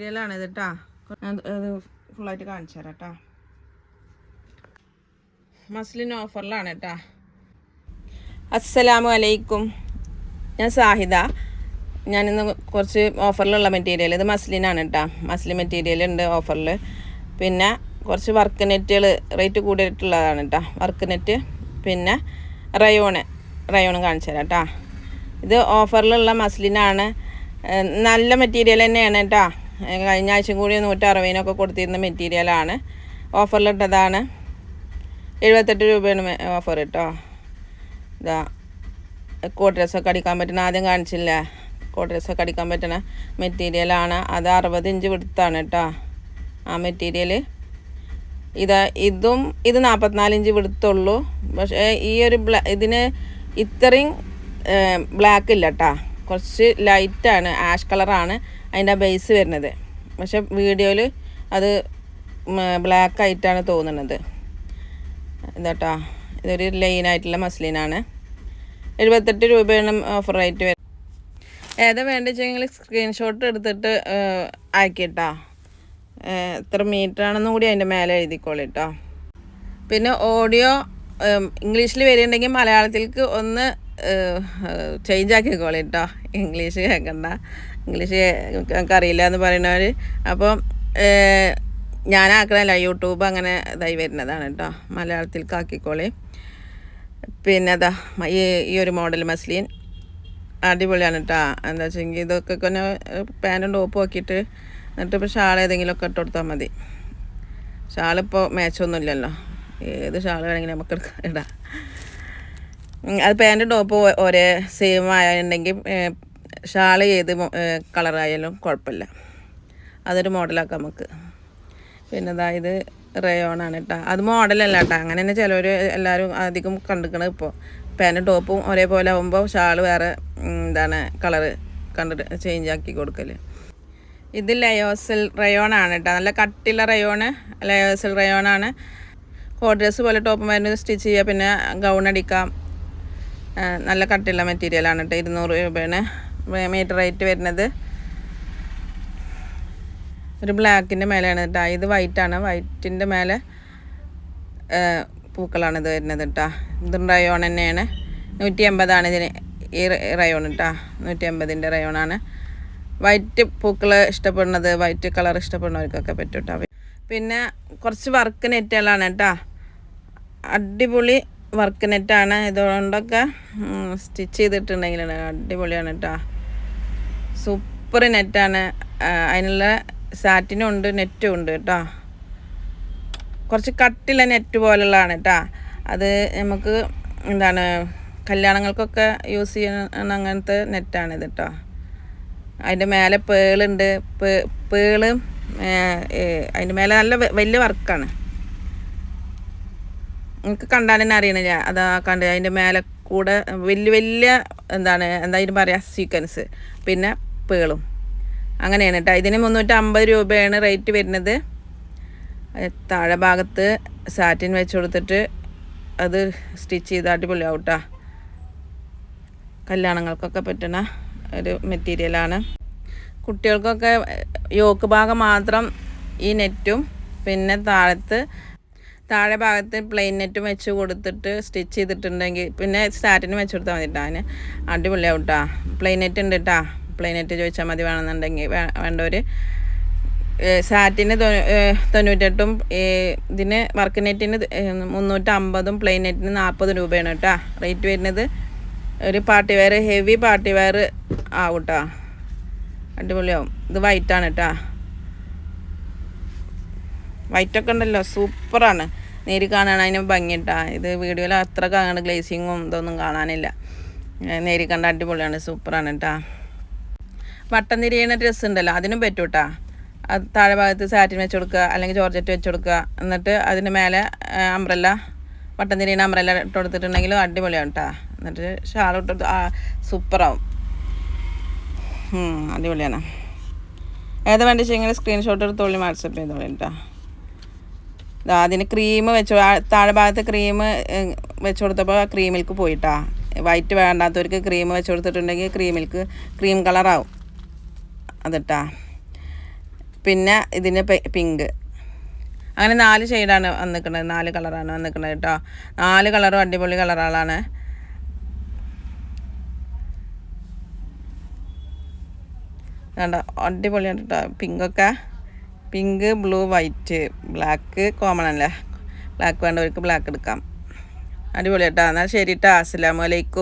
മെറ്റീരിയലാണ് ഇത് കേട്ടാ അത് ഫുള്ളായിട്ട് കാണിച്ചു തരാം മസ്ലിൻ ഓഫറിലാണ് കേട്ടാ അസ്സലാമു അലൈക്കും. ഞാൻ സാഹിദ. ഞാനിന്ന് കുറച്ച് ഓഫറിലുള്ള മെറ്റീരിയൽ ഇത് മസ്ലിനാണ് കേട്ടോ മസ്ലിൻ മെറ്റീരിയൽ ഉണ്ട് ഓഫറിൽ പിന്നെ കുറച്ച് വർക്ക് നെറ്റുകൾ റേറ്റ് കൂടിയിട്ടുള്ളതാണ് കേട്ടോ വർക്ക് നെറ്റ് പിന്നെ റയോണ് റയോണും കാണിച്ചു തരാം കേട്ടോ ഇത് ഓഫറിലുള്ള മസ്ലിനാണ് നല്ല മെറ്റീരിയൽ തന്നെയാണ് കേട്ടോ കഴിഞ്ഞ ആഴ്ച കൂടി നൂറ്ററുപതിനൊക്കെ കൊടുത്തിരുന്ന മെറ്റീരിയലാണ് ഓഫറിലിട്ടതാണ് എഴുപത്തെട്ട് രൂപയാണ് ഓഫർ കേട്ടോ ഇതാ കോട്ട് ഡ്രസ്സൊക്കെ അടിക്കാൻ പറ്റുന്ന ആദ്യം കാണിച്ചില്ല? കോട്ട് ഡ്രസ്സൊക്കെ അടിക്കാൻ പറ്റുന്ന മെറ്റീരിയലാണ് അത് അറുപത് ഇഞ്ച് വിടുത്താണ് കേട്ടോ ആ മെറ്റീരിയൽ ഇത് ഇതും ഇത് നാൽപ്പത്തിനാല് ഇഞ്ച് വിടുത്തുള്ളൂ. പക്ഷേ ഈ ഒരു ബ്ലാ ഇതിന് ഇത്രയും ബ്ലാക്ക് ഇല്ല കേട്ടോ കുറച്ച് ലൈറ്റാണ് ആഷ് കളറാണ് അതിന്റെ ആ ബേസ് വരുന്നത്. പക്ഷെ വീഡിയോയിൽ അത് ബ്ലാക്ക് ആയിട്ടാണ് തോന്നുന്നത്. ഇതാട്ടോ ഇതൊരു ലൈനായിട്ടുള്ള മസ്ലിനാണ് എഴുപത്തെട്ട് രൂപയാണ് ഓഫർ റേറ്റ് വരുന്നത് ഏതാ വേണ്ട വെച്ചാൽ സ്ക്രീൻഷോട്ട് എടുത്തിട്ട് ആക്കിയിട്ടാ. എത്ര മീറ്റർ ആണെന്നും കൂടി അതിന്റെ മേലെ എഴുതിക്കോളിട്ടോ. പിന്നെ ഓഡിയോ ഇംഗ്ലീഷിൽ വരികയുണ്ടെങ്കിൽ മലയാളത്തിലേക്ക് ഒന്ന് ചേഞ്ച് ആക്കിക്കോളി കേട്ടോ ഇംഗ്ലീഷ് കേൾക്കണ്ട ഇംഗ്ലീഷ് ഞങ്ങൾക്ക് അറിയില്ല എന്ന് പറയുന്നവർ അപ്പം ഞാനാക്കണല്ല യൂട്യൂബ് അങ്ങനെ ഇതായി വരുന്നതാണ് കേട്ടോ മലയാളത്തിൽ കാക്കിക്കോളി പിന്നെ അതാ ഈ ഈ ഒരു മോഡൽ മസ്ലിൻ. അടിപൊളിയാണ് കേട്ടോ എന്താ വെച്ചെങ്കിൽ ഇതൊക്കെ പിന്നെ പാന്റും ടോപ്പും ആക്കിയിട്ട് എന്നിട്ട് ഇപ്പോൾ ഷാൾ ഏതെങ്കിലുമൊക്കെ ഇട്ട് കൊടുത്താൽ മതി. ഷാളിപ്പോൾ മേച്ചൊന്നുമില്ലല്ലോ. ഏത് ഷാൾ വേണമെങ്കിലും നമുക്ക് എടുക്കാം ഇടാം അത് പാന്റും ടോപ്പും ഒരേ സെയിം ആയിട്ടുണ്ടെങ്കിൽ ഷാൾ ഏത് കളറായാലും കുഴപ്പമില്ല. അതൊരു മോഡലാക്കാം നമുക്ക്. പിന്നെ ഇതാ ഇത് റയോണാണ് കേട്ടോ അത് മോഡലല്ല കേട്ടോ അങ്ങനെ തന്നെ ചിലവർ എല്ലാവരും അധികം കണ്ടിരിക്കണത് ഇപ്പോൾ പാന്റും ടോപ്പും ഒരേപോലെ ആകുമ്പോൾ ഷാൾ വേറെ എന്താണ് കളറ് കണ്ടിട്ട് ചേഞ്ച് ആക്കി കൊടുക്കൽ ഇത് ലയോസൽ റയോണാണ് കേട്ടോ നല്ല കട്ടിയുള്ള റയോണ് ലയോസൽ റയോണാണ് കോഡ് ഡ്രസ്സ് പോലെ ടോപ്പ് വരുന്നത് സ്റ്റിച്ച് ചെയ്യുക പിന്നെ ഗൗൺ അടിക്കാം. നല്ല കട്ടിയുള്ള മെറ്റീരിയലാണ് കേട്ടോ ഇരുന്നൂറ് രൂപയാണ് മീറ്റർ റേറ്റ് വരുന്നത്. ഒരു ബ്ലാക്കിന്റെ മേലെയാണ് കേട്ടോ ഇത് വൈറ്റാണ്. വൈറ്റിന്റെ മേലെ പൂക്കളാണ് ഇത് വരുന്നത് കേട്ടോ ഇത് റയോൺ തന്നെയാണ്. നൂറ്റി എൺപതാണ് ഇതിന് ഈ റയോൺ കേട്ടോ നൂറ്റി എൺപതിന്റെ റയോണാണ്. വൈറ്റ് പൂക്കൾ ഇഷ്ടപ്പെടുന്നത് വൈറ്റ് കളർ ഇഷ്ടപ്പെടുന്നവർക്കൊക്കെ പറ്റും കേട്ടോ പിന്നെ കുറച്ച് വർക്ക് നെറ്റുകളാണ് കേട്ടോ അടിപൊളി വർക്ക് നെറ്റാണ്. ഇതുകൊണ്ടൊക്കെ സ്റ്റിച്ച് ചെയ്തിട്ടുണ്ടെങ്കിലാണ് അടിപൊളിയാണ് കേട്ടോ സൂപ്പർ നെറ്റാണ്. അതിനുള്ള സാറ്റിനും ഉണ്ട് നെറ്റും ഉണ്ട് കേട്ടോ. കുറച്ച് കട്ടിയുള്ള നെറ്റ് പോലുള്ളതാണ് കേട്ടോ. അത് നമുക്ക് എന്താണ് കല്യാണങ്ങൾക്കൊക്കെ യൂസ് ചെയ്യുന്ന അങ്ങനത്തെ നെറ്റാണ് ഇത് കേട്ടോ. അതിന്റെ മേലെ പേളുണ്ട് പേൾ അതിന്റെ മേലെ നല്ല വലിയ വർക്കാണ്. നിങ്ങൾക്ക് കണ്ടാൽ തന്നെ അറിയണില്ല. അതാ കണ്ട് അതിന്റെ മേലെ കൂടെ വലിയ വലിയ എന്താണ് എന്താ പറയുക സീക്വൻസ് പിന്നെ പേളും അങ്ങനെയാണ് കേട്ടോ. ഇതിന് മുന്നൂറ്റി അമ്പത് രൂപയാണ് റേറ്റ് വരുന്നത്. താഴെ ഭാഗത്ത് സാറ്റിൻ വെച്ച് കൊടുത്തിട്ട് അത് സ്റ്റിച്ച് ചെയ്ത് അടിപൊളിയാവും കേട്ടോ കല്യാണങ്ങൾക്കൊക്കെ പറ്റുന്ന ഒരു മെറ്റീരിയലാണ് കുട്ടികൾക്കൊക്കെ യോക്ക് ഭാഗം മാത്രം ഈ നെറ്റും പിന്നെ താഴത്ത് താഴെ ഭാഗത്ത് പ്ലെയിൻ നെറ്റും വെച്ച് കൊടുത്തിട്ട് സ്റ്റിച്ച് ചെയ്തിട്ടുണ്ടെങ്കിൽ പിന്നെ സ്റ്റാറ്റിന് വെച്ച് കൊടുത്താൽ മതി കേട്ടോ അതിന് അടിപൊളിയാവും കേട്ടോ പ്ലെയിൻ നെറ്റ് ഉണ്ട് കേട്ടോ നെറ്റ് ചോദിച്ചാൽ മതി വേണമെന്നുണ്ടെങ്കിൽ വേണ്ടവർ സാറ്റിന് തൊണ്ണൂറ്റെട്ടും ഇതിന് വർക്ക് നെറ്റിന് മുന്നൂറ്റമ്പതും പ്ലെയിൻ നെറ്റിന് നാൽപ്പത് രൂപയാണ് കേട്ടോ. റേറ്റ് വരുന്നത് ഒരു party wear heavy party wear ആവും കേട്ടോ അടിപൊളിയാവും. ഇത് വൈറ്റാണ് കേട്ടോ. വൈറ്റൊക്കെ ഉണ്ടല്ലോ സൂപ്പറാണ്. നേരി കാണാൻ അതിന് ഭംഗി കേട്ടോ. ഇത് വീഡിയോയിൽ അത്ര കാണുന്ന ഗ്ലേസിങ്ങും ഇതൊന്നും കാണാനില്ല. നേരി കണ്ട അടിപൊളിയാണ് സൂപ്പറാണ് കേട്ടോ. വട്ടം തിരിയുന്ന ഡ്രസ്സ് ഉണ്ടല്ലോ അതിനും പറ്റും കേട്ടോ അത് താഴെ ഭാഗത്ത് സാറ്റിൻ വെച്ച് കൊടുക്കുക അല്ലെങ്കിൽ ജോർജറ്റ് വെച്ച് കൊടുക്കുക. എന്നിട്ട് അതിന് മേലെ അമ്രല്ല വട്ടം തിരിയുന്ന അംബ്രല്ല ഇട്ട് കൊടുത്തിട്ടുണ്ടെങ്കിൽ അടിപൊളിയാണ് കേട്ടോ എന്നിട്ട് ഷാൾ ഇട്ട് സൂപ്പറാവും. അടിപൊളിയാണ്. ഏതാ വേണ്ട വെച്ചെങ്കിൽ സ്ക്രീൻഷോട്ട് എടുത്തോളി വാട്സപ്പ് ചെയ്തോളി കേട്ടോ അതിന് ക്രീം വെച്ച് താഴെ ഭാഗത്ത് ക്രീം വെച്ച് കൊടുത്തപ്പോൾ ക്രീമിൽക്ക് പോയിട്ടാ വൈറ്റ് വേണ്ടാത്തവർക്ക് ക്രീം വെച്ച് കൊടുത്തിട്ടുണ്ടെങ്കിൽ ക്രീമിൽക്ക് ക്രീം കളറാവും അതിട്ടാ. പിന്നെ ഇതിന് പിങ്ക് അങ്ങനെ നാല് ഷെയ്ഡാണ് വന്നിക്കുന്നത് നാല് കളറാണ് വന്നിക്കുന്നത് കേട്ടോ നാല് കളറും അടിപൊളി കളറുകളാണ് വേണ്ട അടിപൊളിയാണ് കേട്ടോ പിങ്കൊക്കെ pink blue white black common അല്ലേ? ബ്ലാക്ക് വേണ്ടവർക്ക് ബ്ലാക്ക് എടുക്കാം. അടിപൊളി കേട്ടോ എന്നാൽ ശരി കേട്ടോ അസ്സലാമു അലൈക്കും.